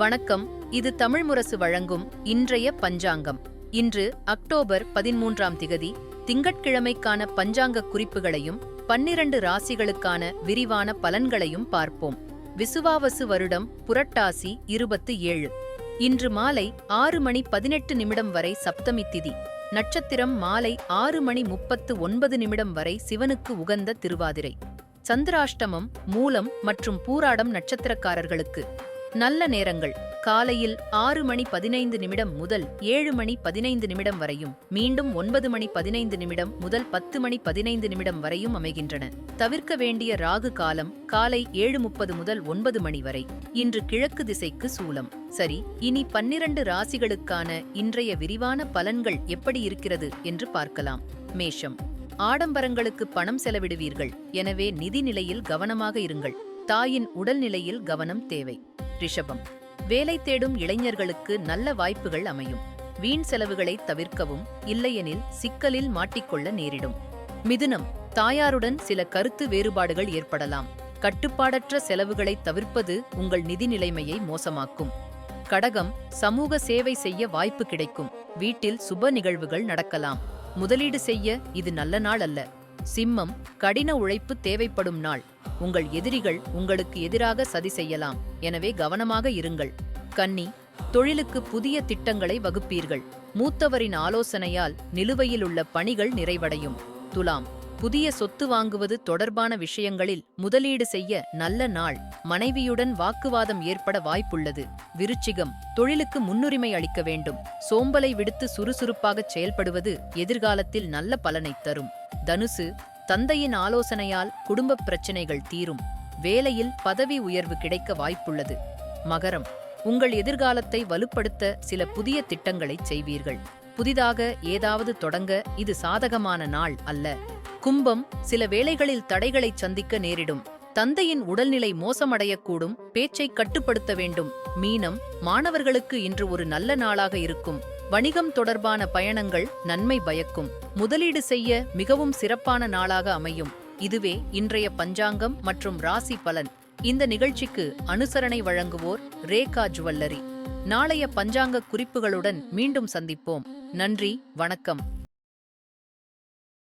வணக்கம். இது தமிழ் முரசு வழங்கும் இன்றைய பஞ்சாங்கம். இன்று அக்டோபர் பதிமூன்றாம் திகதி திங்கட்கிழமைக்கான பஞ்சாங்க குறிப்புகளையும் பன்னிரண்டு ராசிகளுக்கான விரிவான பலன்களையும் பார்ப்போம். விசுவாவசு வருடம் புரட்டாசி இருபத்து ஏழு. இன்று மாலை ஆறு மணி பதினெட்டு நிமிடம் வரை சப்தமி திதி. நட்சத்திரம் மாலை ஆறு மணி முப்பத்து ஒன்பது நிமிடம் வரை சிவனுக்கு உகந்த திருவாதிரை. சந்திராஷ்டமம் மூலம் மற்றும் பூராடம் நட்சத்திரக்காரர்களுக்கு. நல்ல நேரங்கள். காலையில் ஆறு மணி பதினைந்து நிமிடம் முதல் ஏழு மணி பதினைந்து நிமிடம் வரையும் மீண்டும் ஒன்பது மணி பதினைந்து நிமிடம் முதல் பத்து மணி பதினைந்து நிமிடம் வரையும் அமைகின்றன. தவிர்க்க வேண்டிய ராகு காலம் காலை ஏழு முப்பது முதல் ஒன்பது மணி வரை. இன்று கிழக்கு திசைக்கு சூலம். சரி இனி பன்னிரண்டு ராசிகளுக்கான இன்றைய விரிவான பலன்கள் எப்படி இருக்கிறது என்று பார்க்கலாம். மேஷம். ஆடம்பரங்களுக்கு பணம் செலவிடுவீர்கள். எனவே நிதி நிலையில் கவனமாக இருங்கள். தாயின் உடல்நிலையில் கவனம் தேவை. ரிஷபம். வேலை தேடும் இளைஞர்களுக்கு நல்ல வாய்ப்புகள் அமையும். வீண் செலவுகளை தவிர்க்கவும் இல்லையெனில் சிக்கலில் மாட்டிக்கொள்ள நேரிடும். மிதுனம். தாயாருடன் சில கருத்து வேறுபாடுகள் ஏற்படலாம். கட்டுப்பாடற்ற செலவுகளை தவிர்ப்பது உங்கள் நிதி நிலைமையை மோசமாக்கும். கடகம். சமூக சேவை செய்ய வாய்ப்பு கிடைக்கும். வீட்டில் சுப நிகழ்வுகள் நடக்கலாம். முதலீடு செய்ய இது நல்ல நாள் அல்ல. சிம்மம் கடின உழைப்பு தேவைப்படும் நாள். உங்கள் எதிரிகள் உங்களுக்கு எதிராக சதி செய்யலாம். எனவே கவனமாக இருங்கள். கன்னி தொழிலுக்கு புதிய திட்டங்களை வகுப்பீர்கள். மூத்தவரின் ஆலோசனையால் நிலுவையில் உள்ள பணிகள் நிறைவடையும். துலாம் புதிய சொத்து வாங்குவது தொடர்பான விஷயங்களில் முதலீடு செய்ய நல்ல நாள் மனைவியுடன் வாக்குவாதம் ஏற்பட வாய்ப்புள்ளது. விருச்சிகம் தொழிலுக்கு முன்னுரிமை அளிக்க வேண்டும். சோம்பலை விடுத்து சுறுசுறுப்பாகச் செயல்படுவது எதிர்காலத்தில் நல்ல பலனை தரும். தனுசு தந்தையின் ஆலோசனையால் குடும்பப் பிரச்சினைகள் தீரும். வேலையில் பதவி உயர்வு கிடைக்க வாய்ப்புள்ளது. மகரம் உங்கள் எதிர்காலத்தை வலுப்படுத்த சில புதிய திட்டங்களை செய்வீர்கள். புதிதாக ஏதாவது தொடங்க இது சாதகமான நாள் அல்ல. கும்பம் சில வேளைகளில் தடைகளை சந்திக்க நேரிடும். தந்தையின் உடல்நிலை மோசமடையக்கூடும் பேச்சை கட்டுப்படுத்த வேண்டும். மீனம் மாணவர்களுக்கு இன்று ஒரு நல்ல நாளாக இருக்கும். வணிகம் தொடர்பான பயணங்கள் நன்மை பயக்கும். முதலீடு செய்ய மிகவும் சிறப்பான நாளாக அமையும். இதுவே இன்றைய பஞ்சாங்கம் மற்றும் ராசி பலன். இந்த நிகழ்ச்சிக்கு அனுசரணை வழங்குவோர் ரேகா ஜுவல்லரி. நாளைய பஞ்சாங்க குறிப்புகளுடன் மீண்டும் சந்திப்போம். நன்றி வணக்கம்.